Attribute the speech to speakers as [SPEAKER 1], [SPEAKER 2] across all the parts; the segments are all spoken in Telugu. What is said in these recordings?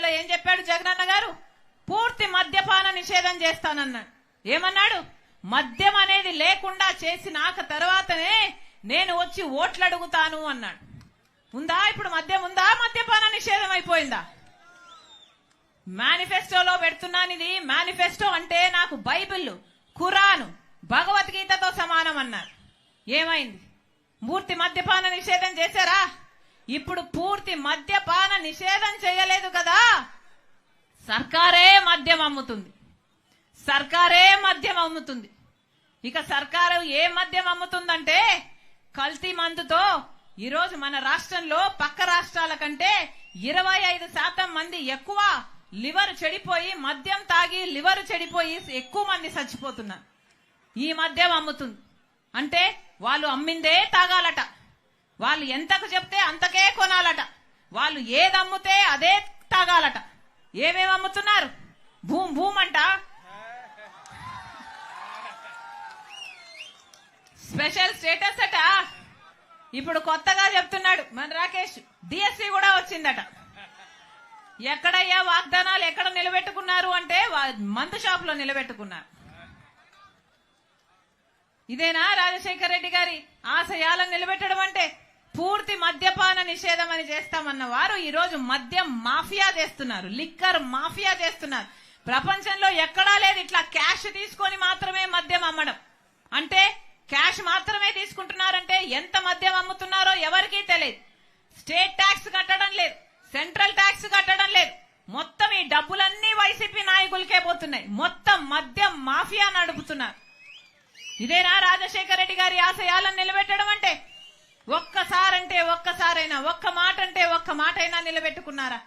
[SPEAKER 1] ఎన్నికల్లో ఏం చెప్పాడు జగనన్న గారు? పూర్తి మద్యపాన నిషేధం చేస్తానన్నాడు. ఏమన్నాడు? మద్యం అనేది లేకుండా చేసినాక తర్వాతనే నేను వచ్చి ఓట్లు అడుగుతాను అన్నాడు. ఉందా? ఇప్పుడు మద్యం ఉందా? మద్యపాన నిషేధం అయిపోయిందా? మేనిఫెస్టోలో పెడుతున్నాను ఇది. మేనిఫెస్టో అంటే నాకు బైబిల్ ఖురాను భగవద్గీతతో సమానం అన్నారు. ఏమైంది? పూర్తి మద్యపాన నిషేధం చేశారా? ఇప్పుడు పూర్తి మద్యపాన నిషేధం చేయలేదు కదా? సర్కారే మద్యం అమ్ముతుంది. సర్కారే మద్యం అమ్ముతుంది. ఇక సర్కారు ఏ మద్యం అమ్ముతుందంటే కల్తీ మందుతో ఈరోజు మన రాష్ట్రంలో పక్క రాష్ట్రాల కంటే ఇరవై ఐదు శాతం మంది ఎక్కువ లివర్ చెడిపోయి మద్యం తాగి లివర్ చెడిపోయి ఎక్కువ మంది చచ్చిపోతున్నారు. ఈ మద్యం అమ్ముతుంది. అంటే వాళ్ళు అమ్మిందే తాగాలట. వాళ్ళు ఎంతకు చెప్తే అంతకే కొనాలట. వాళ్ళు ఏది అమ్ముతే అదే తాగాలట. ఏమేమి అమ్ముతున్నారు? భూమ్ భూమ్ అంట. స్పెషల్ స్టేటస్ అట. ఇప్పుడు కొత్తగా చెప్తున్నాడు మన రాకేష్. డిఎస్సి కూడా వచ్చిందట. ఎక్కడయ్యా వాగ్దానాలు? ఎక్కడ నిలబెట్టుకున్నారు అంటే మందు షాప్లో నిలబెట్టుకున్నారు. ఇదేనా రాజశేఖర రెడ్డి గారి ఆశయాలను నిలబెట్టడం అంటే? పూర్తి మద్యపాన నిషేధం అని చేస్తామన్న వారు ఈ రోజు మద్యం మాఫియా చేస్తున్నారు. లిక్కర్ మాఫియా చేస్తున్నారు. ప్రపంచంలో ఎక్కడా లేదు ఇట్లా క్యాష్ తీసుకొని మాత్రమే మద్యం అమ్మడం. అంటే క్యాష్ మాత్రమే తీసుకుంటున్నారంటే ఎంత మద్యం అమ్ముతున్నారో ఎవరికీ తెలియదు. స్టేట్ ట్యాక్స్ కట్టడం లేదు. సెంట్రల్ ట్యాక్స్ కట్టడం లేదు. మొత్తం ఈ డబ్బులన్నీ వైసీపీ నాయకులకే పోతున్నాయి. మొత్తం మద్యం మాఫియా నడుపుతున్నారు ఇదేనా రాజశేఖర రెడ్డి గారి ఆశయాలను నిలబెట్టడం అంటే? ఒక్కసారంటే ఒక్కసారైనా ఒక్క మాట అంటే ఒక్క మాట అయినా నిలబెట్టుకున్నారా?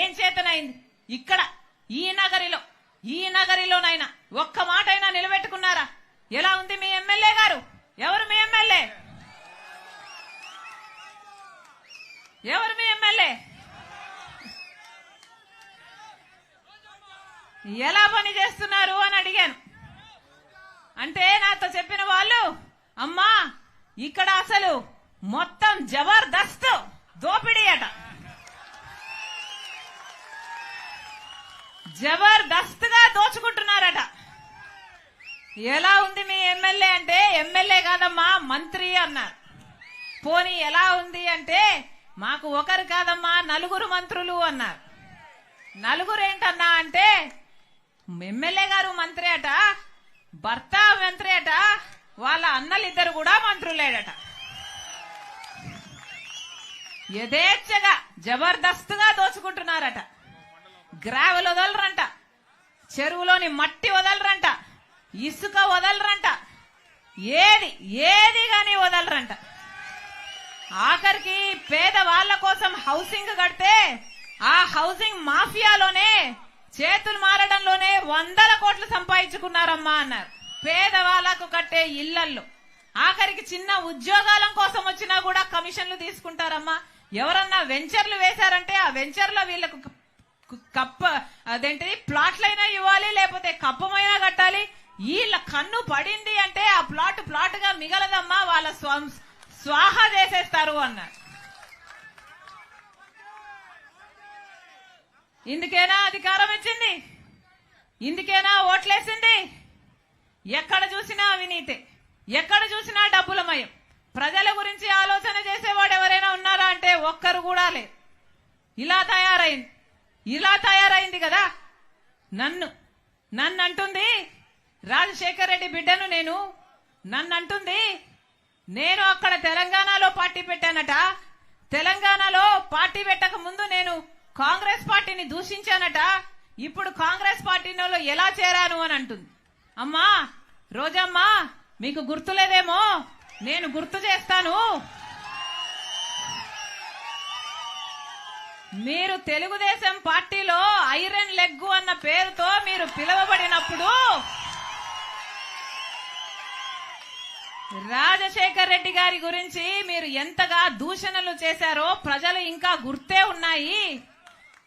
[SPEAKER 1] ఏం చేతనైంది? ఇక్కడ ఈ నగరిలో ఈ నగరిలోనైనా ఒక్క మాట అయినా నిలబెట్టుకున్నారా? ఎలా ఉంది మీ ఎమ్మెల్యే గారు? ఎవరు మీ ఎమ్మెల్యే? ఎవరు మీ ఎమ్మెల్యే? ఎలా పని చేస్తున్నారు అని అడిగాను. అంటే నాతో చెప్పిన వాళ్ళు అమ్మా ఇక్కడ అసలు మొత్తం జబర్దస్త్ దోపిడీ అట. జబర్దస్త్గా దోచుకుంటున్నారట. ఎలా ఉంది మీ ఎమ్మెల్యే అంటే ఎమ్మెల్యే కాదమ్మా మంత్రి అన్నారు. పోనీ ఎలా ఉంది అంటే మాకు ఒకరు కాదమ్మా నలుగురు మంత్రులు అన్నారు. నలుగురు ఏంటన్నా అంటే ఎమ్మెల్యే గారు మంత్రి అట భర్త మంత్రి అట వాళ్ళ అన్నలిద్దరు కూడా మంత్రులేడట యథేచ్ఛగా జబర్దస్త్గా దోచుకుంటున్నారట. గ్రావెల్ వదలరంట. చెరువులోని మట్టి వదలరంట. ఇసుక వదలరంట. ఏది ఏది కానీ వదలరంట. ఆఖరికి పేద వాళ్ళ కోసం హౌసింగ్ కడితే ఆ హౌసింగ్ మాఫియాలోనే చేతులు మారడంలోనే వందల కోట్లు సంపాదించుకున్నారమ్మా అన్నారు. పేదవాళ్ళకు కట్టే ఇళ్ళల్లో. ఆఖరికి చిన్న ఉద్యోగాల కోసం వచ్చినా కూడా కమిషన్లు తీసుకుంటారమ్మా. ఎవరన్నా వెంచర్లు వేశారంటే ఆ వెంచర్లో వీళ్ళకు కప్ప అదేంటిది ప్లాట్లైనా ఇవ్వాలి లేకపోతే కప్పమైనా కట్టాలి. వీళ్ళ కన్ను పడింది అంటే ఆ ప్లాట్ ప్లాట్గా మిగలదమ్మా వాళ్ళ స్వాహ చేసేస్తారు అన్నారు ఇందుకేనా అధికారం ఇచ్చింది? ఇందుకేనా ఓట్లేసింది? ఎక్కడ చూసినా అవినీతి. ఎక్కడ చూసినా డబ్బులమయం ప్రజల గురించి ఆలోచన చేసేవాడు ఎవరైనా ఉన్నారా అంటే ఒక్కరు కూడా లేదు ఇలా తయారైంది. ఇలా తయారైంది కదా. నన్ను నన్ను అంటుంది రాజశేఖర్ రెడ్డి బిడ్డను నేను. నన్ను అంటుంది నేను అక్కడ తెలంగాణలో పార్టీ పెట్టానట. తెలంగాణలో పార్టీ పెట్టక ముందు నేను కాంగ్రెస్ పార్టీని దూషించానట. ఇప్పుడు కాంగ్రెస్ పార్టీలో ఎలా చేరాను అని అంటుంది. అమ్మా రోజమ్మా మీకు గుర్తులేదేమో? నేను గుర్తు చేస్తాను. మీరు తెలుగుదేశం పార్టీలో ఐరన్ లెగ్గు అన్న పేరుతో మీరు పిలువబడినప్పుడు రాజశేఖర్ రెడ్డి గారి గురించి మీరు ఎంతగా దూషణలు చేశారో ప్రజలు ఇంకా గుర్తే ఉన్నాయి.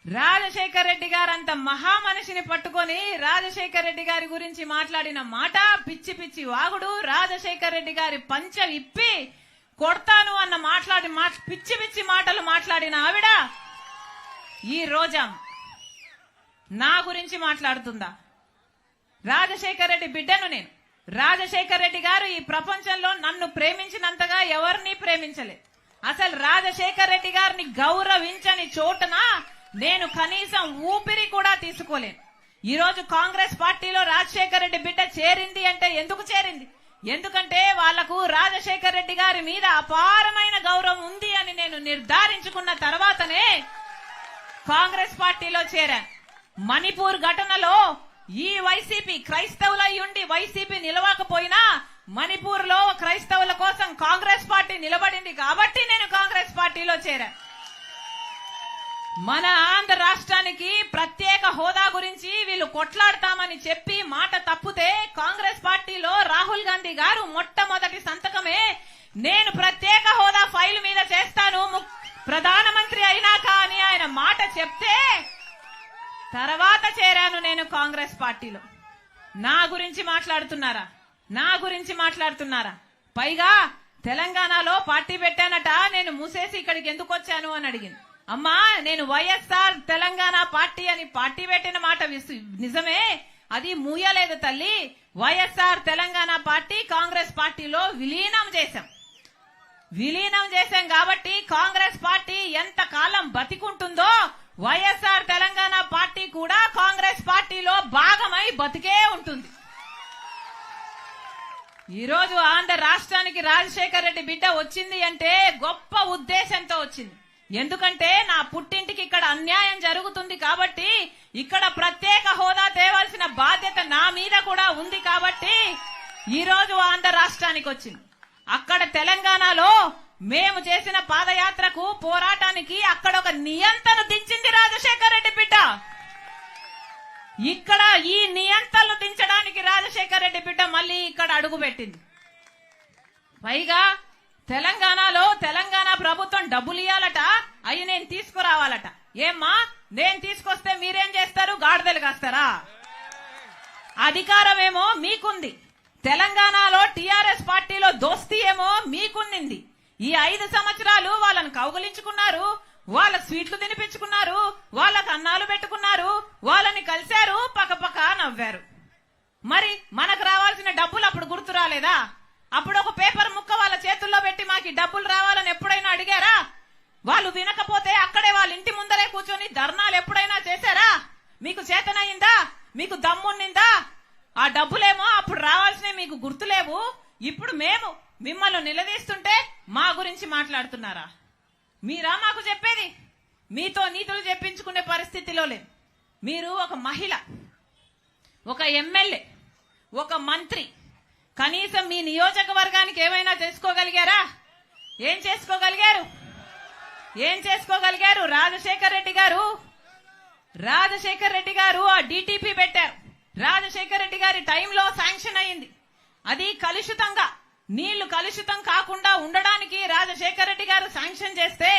[SPEAKER 1] రాజశేఖర్ రెడ్డి గారు అంత మహామనిషిని పట్టుకొని రాజశేఖర్ రెడ్డి గారి గురించి మాట్లాడిన మాట పిచ్చి పిచ్చి వాగుడు. రాజశేఖర్ రెడ్డి గారి పంచ విప్పి కొడతాను అన్న మాట్లాడి మా పిచ్చి పిచ్చి మాటలు మాట్లాడిన ఆవిడ ఈ రోజా నా గురించి మాట్లాడుతుందా? రాజశేఖర్ రెడ్డి బిడ్డను నేను. రాజశేఖర్ రెడ్డి గారు ఈ ప్రపంచంలో నన్ను ప్రేమించినంతగా ఎవరిని ప్రేమించలేదు అసలు రాజశేఖర్ రెడ్డి గారిని గౌరవించని చోటున నేను కనీసం ఊపిరి కూడా తీసుకోలేను. ఈ రోజు కాంగ్రెస్ పార్టీలో రాజశేఖర్ రెడ్డి బిడ్డ చేరింది అంటే ఎందుకు చేరింది? ఎందుకంటే వాళ్ళకు రాజశేఖర్ రెడ్డి గారి మీద అపారమైన గౌరవం ఉంది అని నేను నిర్ధారించుకున్న తర్వాతనే కాంగ్రెస్ పార్టీలో చేరాను. మణిపూర్ ఘటనలో ఈ వైసీపీ క్రైస్తవులై ఉండి వైసీపీ నిలవకపోయినా మణిపూర్లో క్రైస్తవుల కోసం కాంగ్రెస్ పార్టీ నిలబడింది కాబట్టి నేను కాంగ్రెస్ పార్టీలో చేరాను. మన ఆంధ్ర రాష్ట్రానికి ప్రత్యేక హోదా గురించి వీళ్ళు కొట్లాడతామని చెప్పి మాట తప్పితే కాంగ్రెస్ పార్టీలో రాహుల్ గాంధీ గారు మొట్టమొదటి సంతకమే. నేను ప్రత్యేక హోదా ఫైల్ మీద చేస్తాను. ము- ప్రధానమంత్రి అయినాక అని ఆయన మాట చెప్తే తర్వాత చేరాను నేను కాంగ్రెస్ పార్టీలో. నా గురించి మాట్లాడుతున్నారా? నా గురించి మాట్లాడుతున్నారా? పైగా తెలంగాణలో పార్టీ పెట్టానట. నేను మూసేసి ఇక్కడికి ఎందుకు వచ్చాను అని అడిగింది. అమ్మా నేను వైఎస్ఆర్ తెలంగాణ పార్టీ అని పార్టీ పెట్టిన మాట నిజమే? అది మూయలేదు తల్లి. వైఎస్ఆర్ తెలంగాణ పార్టీ కాంగ్రెస్ పార్టీలో విలీనం చేశాం. విలీనం చేశాం కాబట్టి కాంగ్రెస్ పార్టీ ఎంత కాలం బతికుంటుందో వైఎస్ఆర్ తెలంగాణ పార్టీ కూడా కాంగ్రెస్ పార్టీలో భాగమై బతికే ఉంటుంది. ఈరోజు ఆంధ్ర రాష్ట్రానికి రాజశేఖర రెడ్డి బిడ్డ వచ్చింది అంటే గొప్ప ఉద్దేశంతో వచ్చింది. ఎందుకంటే నా పుట్టింటికి ఇక్కడ అన్యాయం జరుగుతుంది కాబట్టి ఇక్కడ ప్రత్యేక హోదా తేవాల్సిన బాధ్యత నా మీద కూడా ఉంది కాబట్టి ఈ రోజు ఆంధ్ర రాష్ట్రానికి వచ్చింది. అక్కడ తెలంగాణలో మేము చేసిన పాదయాత్రకు పోరాటానికి అక్కడ ఒక నియంతను దించింది రాజశేఖర్ రెడ్డి బిడ్డ. ఇక్కడ ఈ నియంత్రణలు దించడానికి రాజశేఖర రెడ్డి బిడ్డ మళ్ళీ ఇక్కడ అడుగు పెట్టింది పైగా తెలంగాణలో తెలంగాణ ప్రభుత్వం డబ్బులు ఇవ్వాలట అవి నేను తీసుకురావాలట. ఏమ్మా? నేను తీసుకొస్తే మీరేం చేస్తారు? గాడిదలు కాస్తారా? అధికారమేమో మీకుంది. తెలంగాణలో టిఆర్ఎస్ పార్టీలో దోస్తీ ఏమో మీకుంది ఈ ఐదు సంవత్సరాలు వాళ్ళని కౌగులించుకున్నారు వాళ్ళ స్వీట్లు తినిపించుకున్నారు వాళ్ళకు అన్నాలు పెట్టుకున్నారు వాళ్ళని కలిశారు పక్కపక్క నవ్వారు. మరి మనకు రావాల్సిన డబ్బులు అప్పుడు గుర్తు రాలేదా? అప్పుడు ఒక పేపర్ ముక్క వాళ్ళ చేతుల్లో పెట్టి మాకు డబ్బులు రావాలని ఎప్పుడైనా అడిగారా? వాళ్ళు వినకపోతే అక్కడే వాళ్ళ ఇంటి ముందరే కూర్చొని ధర్నాలు ఎప్పుడైనా చేశారా? మీకు చేతనయిందా మీకు దమ్మున్నిందా? ఆ డబ్బులేమో అప్పుడు రావాల్సినవి మీకు గుర్తులేవు? ఇప్పుడు మేము మిమ్మల్ని నిలదీస్తుంటే మా గురించి మాట్లాడుతున్నారా? మీరా మాకు చెప్పేది? మీతో నీతులు చెప్పించుకునే పరిస్థితిలో లేదు మీరు ఒక మహిళ ఒక ఎమ్మెల్యే ఒక మంత్రి కనీసం మీ నియోజకవర్గానికి ఏమైనా చేసుకోగలిగారా? ఏం చేసుకోగలిగారు? ఏం చేసుకోగలిగారు? రాజశేఖర్ రెడ్డి గారు? రాజశేఖర్ రెడ్డి గారు ఆ డిటిపి పెట్టారు. రాజశేఖర్ రెడ్డి గారి టైంలో శాంక్షన్ అయింది. అది కలుషితంగా నీళ్ళు కలుషితం కాకుండా ఉండడానికి రాజశేఖర్ రెడ్డి గారు శాంక్షన్ చేస్తే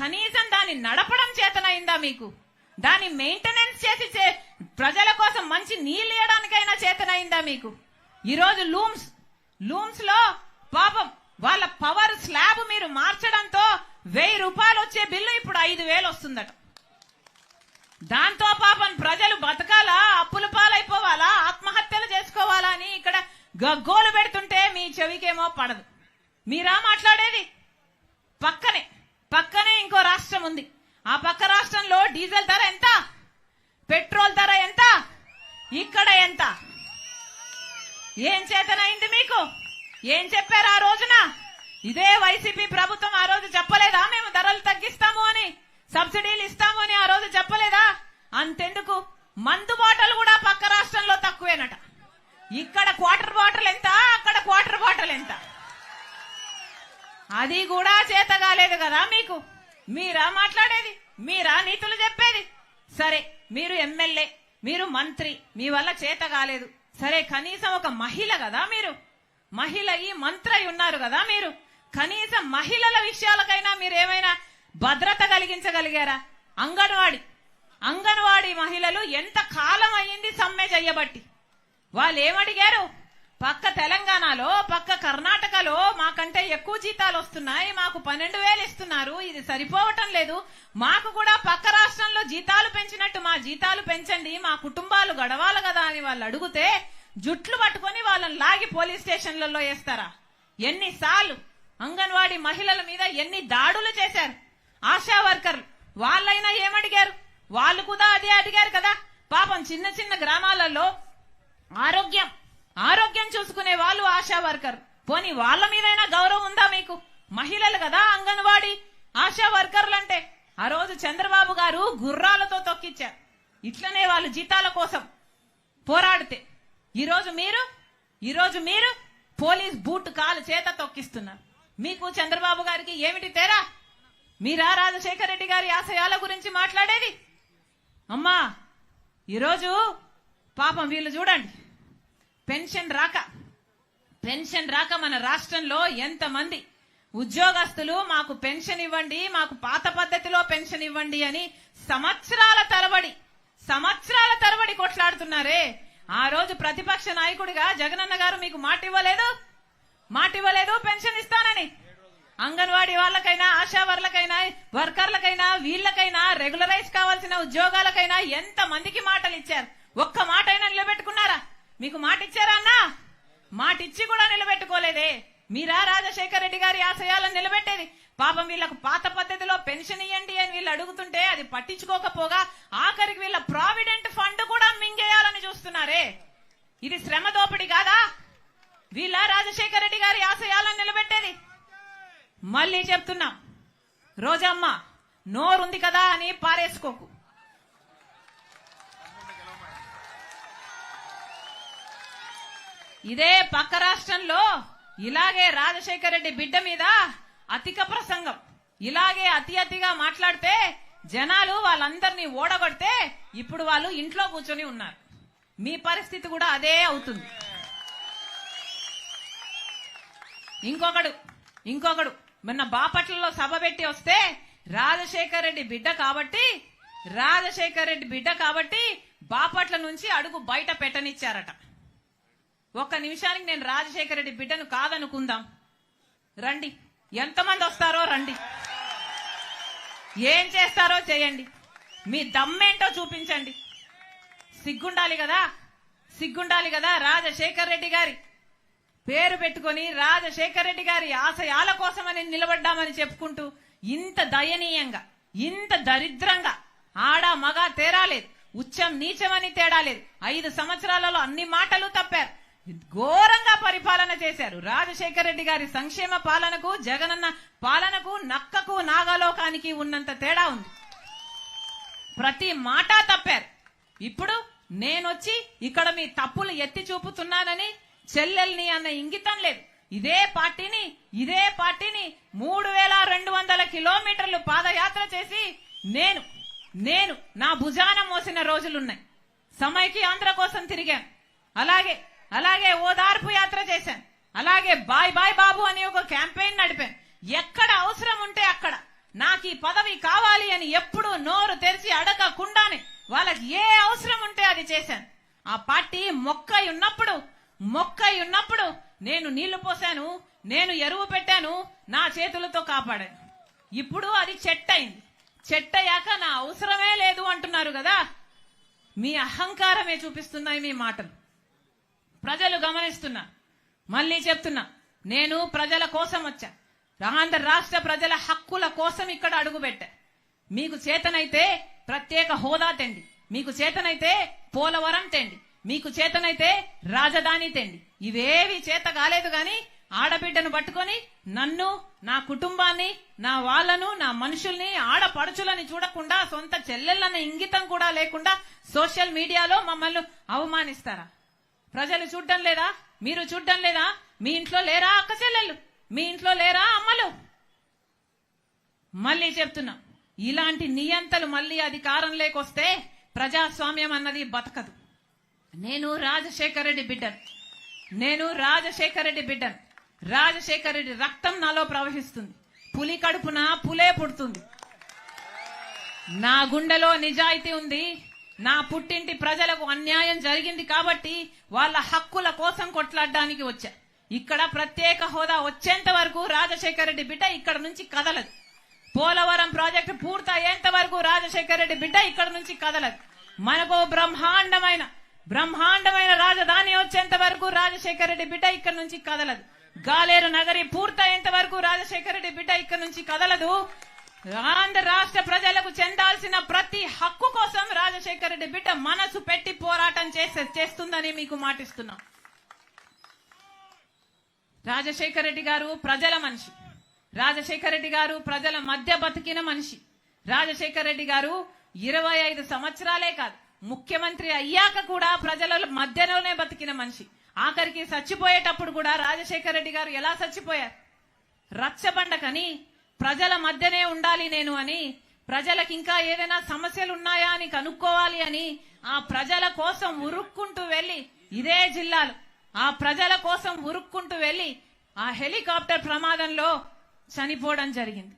[SPEAKER 1] కనీసం దాన్ని నడపడం చేతనైందా మీకు? దాని మెయింటెనెన్స్ చేసి ప్రజల కోసం మంచి నీళ్ళు ఇవ్వడానికైనా చేతనైందా మీకు? ఈరోజు లూమ్స్ లూమ్స్లో పాపం వాళ్ళ పవర్ స్లాబ్ మీరు మార్చడంతో వెయ్యి రూపాయలు వచ్చే బిల్లు ఇప్పుడు ఐదు వేలు వస్తుందట. దాంతో పాపం ప్రజలు బతకాలా? అప్పుల పాలైపోవాలా? ఆత్మహత్యలు చేసుకోవాలా అని ఇక్కడ గగ్గోలు పెడుతుంటే మీ చెవికేమో పడదు. మీరా మాట్లాడేది? పక్కనే పక్కనే ఇంకో రాష్ట్రం ఉంది. ఆ పక్క రాష్ట్రంలో డీజిల్ ధర ఎంత? పెట్రోల్ ధర ఎంత? ఇక్కడ ఎంత? ఏం చేతనైంది మీకు? ఏం చెప్పారు ఆ రోజున? ఇదే వైసీపీ ప్రభుత్వం ఆ రోజు చెప్పలేదా? మేము ధరలు తగ్గిస్తాము అని సబ్సిడీలు ఇస్తాము అని ఆ రోజు చెప్పలేదా? అంతెందుకు? మందు బాటలు కూడా పక్క రాష్ట్రంలో తక్కువేనట. ఇక్కడ క్వార్టర్ బాటిల్ ఎంత? అక్కడ క్వార్టర్ బాటిల్ ఎంత? అది కూడా చేత కాలేదు కదా మీకు? మీరా మాట్లాడేది? మీరా నీతులు చెప్పేది? సరే మీరు ఎమ్మెల్యే మీరు మంత్రి మీ వల్ల చేత కాలేదు. సరే కనీసం ఒక మహిళ కదా మీరు? మహిళ ఈ మంత్రి ఉన్నారు కదా మీరు? కనీసం మహిళల విషయాలకైనా మీరు ఏమైనా భద్రత కలిగించగలిగారా? అంగన్వాడి. అంగన్వాడి మహిళలు ఎంత కాలం అయ్యింది సమ్మె చెయ్యబట్టి? వాళ్ళు ఏమడిగారు పక్క తెలంగాణలో పక్క కర్ణాటకలో మాకంటే ఎక్కువ జీతాలు వస్తున్నాయి మాకు పన్నెండు వేలు ఇస్తున్నారు ఇది సరిపోవటం లేదు. మాకు కూడా పక్క రాష్ట్రంలో జీతాలు పెంచినట్టు మా జీతాలు పెంచండి మా కుటుంబాలు గడవాలి కదా అని వాళ్ళు అడిగితే జుట్లు పట్టుకొని వాళ్ళని లాగి పోలీస్ స్టేషన్లలో వేస్తారా? ఎన్నిసార్లు? అంగన్వాడీ మహిళల మీద ఎన్ని దాడులు చేశారు? ఆశా వర్కర్లు వాళ్ళైనా ఏమడిగారు? వాళ్ళు కూడా అదే అడిగారు కదా. పాపం చిన్న చిన్న గ్రామాలలో ఆరోగ్యం ఆరోగ్యం చూసుకునే వాళ్ళు ఆశా వర్కర్. పోనీ వాళ్ళ మీదైనా గౌరవం ఉందా మీకు? మహిళలు కదా అంగన్వాడీ. ఆశా వర్కర్లు అంటే ఆ రోజు చంద్రబాబు గారు గుర్రాలతో తొక్కిచ్చారు. ఇట్లనే వాళ్ళు జీతాల కోసం పోరాడితే. ఈరోజు మీరు? ఈరోజు మీరు పోలీస్ బూట్ కాలు చేత తొక్కిస్తున్నారు. మీకు చంద్రబాబు గారికి ఏమిటి తేరా మీరా రాజశేఖర రెడ్డి గారి ఆశయాల గురించి మాట్లాడేది? అమ్మా ఈరోజు పాపం వీళ్ళు చూడండి. పెన్షన్ రాక. పెన్షన్ రాక మన రాష్ట్రంలో ఎంతమంది ఉద్యోగస్తులు మాకు పెన్షన్ ఇవ్వండి మాకు పాత పద్ధతిలో పెన్షన్ ఇవ్వండి అని సంవత్సరాల తరబడి సంవత్సరాల తరబడి కొట్లాడుతున్నారే. ఆ రోజు ప్రతిపక్ష నాయకుడిగా జగనన్న గారు మీకు మాట ఇవ్వలేదు మాట ఇవ్వలేదు పెన్షన్ ఇస్తానని. అంగన్వాడీ వాళ్ళకైనా ఆశా వర్లకైనా వర్కర్లకైనా వీళ్ళకైనా రెగ్యులరైజ్ కావాల్సిన ఉద్యోగాలకైనా ఎంత మందికి మాటలు ఇచ్చారు ఒక్క మాట అయినా నిలబెట్టుకున్నారా? మీకు మాట ఇచ్చారా అన్నా? మాట ఇచ్చి కూడా నిలబెట్టుకోలేదే. మీరా రాజశేఖర రెడ్డి గారి ఆశయాలను నిలబెట్టేది? పాపం వీళ్ళకు పాత పద్ధతిలో పెన్షన్ ఇవ్వండి అని వీళ్ళు అడుగుతుంటే అది పట్టించుకోకపోగా ఆఖరికి వీళ్ళ ప్రావిడెంట్ ఫండ్ కూడా మింగేయాలని చూస్తున్నారే. ఇది శ్రమ దోపిడి కాదా? వీళ్ళ రాజశేఖర రెడ్డి గారి ఆశయాలను నిలబెట్టేది? మళ్ళీ చెప్తున్నా. రోజమ్మ నోరుంది కదా అని పారేసుకోకు. ఇదే పక్క రాష్ట్రంలో ఇలాగే రాజశేఖర రెడ్డి బిడ్డ మీద అతిక ప్రసంగం. ఇలాగే అతి అతిగా మాట్లాడితే జనాలు వాళ్ళందరినీ ఓడగొడితే ఇప్పుడు వాళ్ళు ఇంట్లో కూర్చొని ఉన్నారు. మీ పరిస్థితి కూడా అదే అవుతుంది. ఇంకొకడు ఇంకొకడు మొన్న బాపట్లలో సభ పెట్టి వస్తే రాజశేఖర్ రెడ్డి బిడ్డ కాబట్టి రాజశేఖర్ రెడ్డి బిడ్డ కాబట్టి బాపట్ల నుంచి అడుగు బయట పెట్టనిచ్చారట. ఒక్క నిమిషానికి నేను రాజశేఖర రెడ్డి బిడ్డను కాదనుకుందాం. రండి. ఎంతమంది వస్తారో రండి. ఏం చేస్తారో చేయండి. మీ దమ్మేంటో చూపించండి. సిగ్గుండాలి కదా? సిగ్గుండాలి కదా రాజశేఖర్ రెడ్డి గారి? పేరు పెట్టుకొని రాజశేఖర్ రెడ్డి గారి ఆశయాల కోసమని నిలబడ్డామని చెప్పుకుంటూ ఇంత దయనీయంగా ఇంత దరిద్రంగా ఆడ మగ తేరాలేదు. ఉచ్చం నీచమని తేడా లేదు. ఐదు సంవత్సరాలలో అన్ని మాటలు తప్పారు. ఘోరంగా పరిపాలన చేశారు. రాజశేఖర రెడ్డి గారి సంక్షేమ పాలనకు జగనన్న పాలనకు నక్కకు నాగలోకానికి ఉన్నంత తేడా ఉంది. ప్రతి మాట తప్పారు. ఇప్పుడు నేనొచ్చి ఇక్కడ మీ తప్పులు ఎత్తి చూపుతున్నానని చెల్లెల్ని అన్న ఇంగితం లేదు. ఇదే పార్టీని ఇదే పార్టీని మూడు వేల రెండు వందల కిలోమీటర్లు పాదయాత్ర చేసి నేను నేను నా భుజాన మోసిన రోజులున్నాయి. సమైకి ఆంధ్ర కోసం తిరిగాను. అలాగే అలాగే ఓదార్పు యాత్ర చేశాను. అలాగే బాయ్ బాయ్ బాబు అని ఒక క్యాంపెయిన్ నడిపాను. ఎక్కడ అవసరం ఉంటే అక్కడ. నాకు ఈ పదవి కావాలి అని ఎప్పుడు నోరు తెరిచి అడగకుండానే వాళ్ళకి ఏ అవసరం ఉంటే అది చేశాను. ఆ పార్టీ మొక్కై ఉన్నప్పుడు మొక్కై ఉన్నప్పుడు నేను నీళ్ళు పోశాను నేను ఎరువు పెట్టాను నా చేతులతో కాపాడాను. ఇప్పుడు అది చెట్టయింది. చెట్టయ్యాక నా అవసరమే లేదు అంటున్నారు కదా. మీ అహంకారమే చూపిస్తున్నాయి మీ మాటలు. ప్రజలు గమనిస్తున్నా. మళ్ళీ చెప్తున్నా. నేను ప్రజల కోసం వచ్చా. ఆంధ్ర రాష్ట్ర ప్రజల హక్కుల కోసం ఇక్కడ అడుగుపెట్టా. మీకు చేతనైతే ప్రత్యేక హోదా తెండి. మీకు చేతనైతే పోలవరం తెండి. మీకు చేతనైతే రాజధాని తెండి. ఇవేవి చేత కాలేదు గాని ఆడబిడ్డను పట్టుకొని నన్ను నా కుటుంబాన్ని నా వాళ్ళను నా మనుషుల్ని ఆడపడుచులని చూడకుండా సొంత చెల్లెళ్ళని ఇంగితం కూడా లేకుండా సోషల్ మీడియాలో మమ్మల్ని అవమానిస్తారా? ప్రజలు చూడడం లేదా? మీరు చూడడం లేదా? మీ ఇంట్లో లేరా అక్క చెల్లెళ్ళు? మీ ఇంట్లో లేరా అమ్మలు? మళ్ళీ చెప్తున్నా ఇలాంటి నియంతలు మళ్ళీ అధికారం లేకొస్తే ప్రజాస్వామ్యం అన్నది బతకదు. నేను రాజశేఖర రెడ్డి బిడ్డను. నేను రాజశేఖర రెడ్డి బిడ్డను. రాజశేఖర రెడ్డి రక్తం నాలో ప్రవహిస్తుంది. పులి కడుపున పులే పుడుతుంది. నా గుండెలో నిజాయితీ ఉంది. నా పుట్టింటి ప్రజలకు అన్యాయం జరిగింది కాబట్టి వాళ్ళ హక్కుల కోసం కొట్లాడడానికి వచ్చా. ఇక్కడ ప్రత్యేక హోదా వచ్చేంత వరకు రాజశేఖర రెడ్డి బిడ్డ ఇక్కడ నుంచి కదలదు. పోలవరం ప్రాజెక్టు పూర్తయ్యేంత వరకు రాజశేఖర రెడ్డి బిడ్డ ఇక్కడ నుంచి కదలదు. మనకు బ్రహ్మాండమైన బ్రహ్మాండమైన రాజధాని వచ్చేంత వరకు రాజశేఖర రెడ్డి బిడ్డ ఇక్కడ నుంచి కదలదు. గాలేరు నగరి పూర్తయ్యేంత వరకు రాజశేఖర రెడ్డి బిడ్డ ఇక్కడ నుంచి కదలదు. ఆంధ్ర రాష్ట్ర ప్రజలకు చెందాల్సిన ప్రతి హక్కు కోసం రాజశేఖర రెడ్డి బిడ్డ మనసు పెట్టి పోరాటం చేసే చేస్తుందని మీకు మాటిస్తున్నాం. రాజశేఖర రెడ్డి గారు ప్రజల మనిషి. రాజశేఖర రెడ్డి గారు ప్రజల మధ్య బతికిన మనిషి. రాజశేఖర రెడ్డి గారు ఇరవై ఐదు సంవత్సరాలే కాదు ముఖ్యమంత్రి అయ్యాక కూడా ప్రజల మధ్యలోనే బతికిన మనిషి. ఆఖరికి చచ్చిపోయేటప్పుడు కూడా రాజశేఖర రెడ్డి గారు ఎలా చచ్చిపోయారు? రచ్చబండకని ప్రజల మధ్యనే ఉండాలి నేను అని ప్రజలకు ఇంకా ఏదైనా సమస్యలు ఉన్నాయా అని కనుక్కోవాలి అని ఆ ప్రజల కోసం ఉరుక్కుంటూ వెళ్ళి ఇదే జిల్లాలు. ఆ ప్రజల కోసం ఉరుక్కుంటూ వెళ్ళి ఆ హెలికాప్టర్ ప్రమాదంలో చనిపోవడం జరిగింది.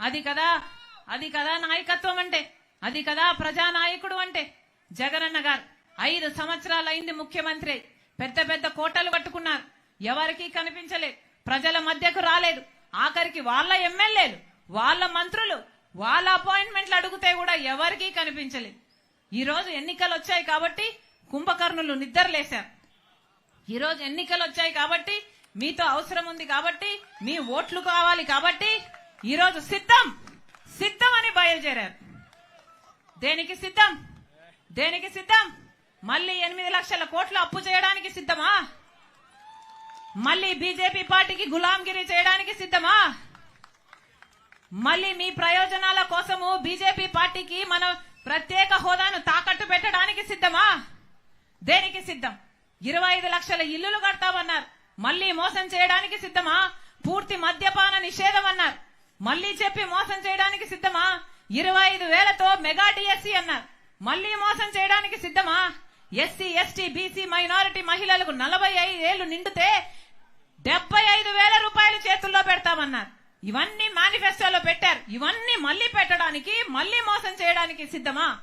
[SPEAKER 1] అది కదా అది కదా నాయకత్వం అంటే అది కదా ప్రజానాయకుడు అంటే. జగనన్న గారు ఐదు సంవత్సరాలైంది ముఖ్యమంత్రి. పెద్ద పెద్ద కోటలు కట్టుకున్నారు. ఎవరికీ కనిపించలేదు. ప్రజల మధ్యకు రాలేదు. ఆఖరికి వాళ్ళ ఎమ్మెల్యేలు వాళ్ళ మంత్రులు వాళ్ళ అపాయింట్మెంట్లు అడిగితే కూడా ఎవరికీ కనిపించలేదు. ఈరోజు ఎన్నికలు వచ్చాయి కాబట్టి కుంభకర్ణులు నిద్రలేశారు. ఈ ఈరోజు ఎన్నికలు వచ్చాయి కాబట్టి మీతో అవసరం ఉంది కాబట్టి మీ ఓట్లు కావాలి కాబట్టి ఈరోజు సిద్ధం సిద్ధం అని బయలుదేరారు. దేనికి సిద్ధం? దేనికి సిద్ధం? మళ్ళీ ఎనిమిది లక్షల కోట్లు అప్పు చేయడానికి సిద్ధమా? మళ్ళీ బీజేపీ పార్టీకి గులాంగిరి చేయడానికి సిద్ధమా? మళ్ళీ మీ ప్రయోజనాల కోసము బీజేపీ పార్టీకి మన ప్రత్యేక హోదాను తాకట్టు పెట్టడానికి సిద్ధమా? దేనికి సిద్ధం? ఇరవై ఐదు లక్షల ఇల్లులు కడతామన్నారు. మళ్ళీ మోసం చేయడానికి సిద్ధమా? పూర్తి మద్యపాన నిషేధం అన్నారు. మళ్ళీ చెప్పి మోసం చేయడానికి సిద్ధమా? ఇరవై ఐదు వేలతో మెగా డిఎస్సి అన్నారు. మళ్ళీ మోసం చేయడానికి సిద్ధమా? ఎస్సీ ఎస్టీ బీసీ మైనారిటీ మహిళలకు నలభై ఐదు ఏళ్ళు నిండితే డెబ్బై ఐదు వేల రూపాయలు చేతుల్లో పెడతామన్నారు. ఇవన్నీ మేనిఫెస్టోలో పెట్టారు. ఇవన్నీ మళ్ళీ పెట్టడానికి మళ్ళీ మోసం చేయడానికి సిద్ధమా?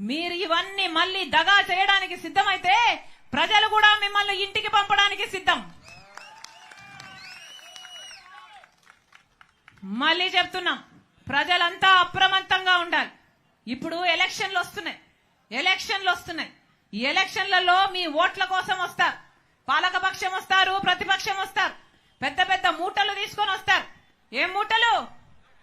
[SPEAKER 1] మీరు ఇవన్నీ మళ్ళీ దగా చేయడానికి సిద్ధమైతే ప్రజలు కూడా మిమ్మల్ని ఇంటికి పంపడానికి సిద్ధం. మళ్ళీ చెప్తున్నాం. ప్రజలంతా అప్రమత్తంగా ఉండాలి. ఇప్పుడు ఎలక్షన్లు వస్తున్నాయి. ఎలక్షన్లు వస్తున్నాయి. ఈ ఎలక్షన్లలో మీ ఓట్ల కోసం వస్తారు. పాలకపక్షం వస్తారు ప్రతిపక్షం వస్తారు. పెద్ద పెద్ద మూటలు తీసుకొని వస్తారు. ఏం మూటలు?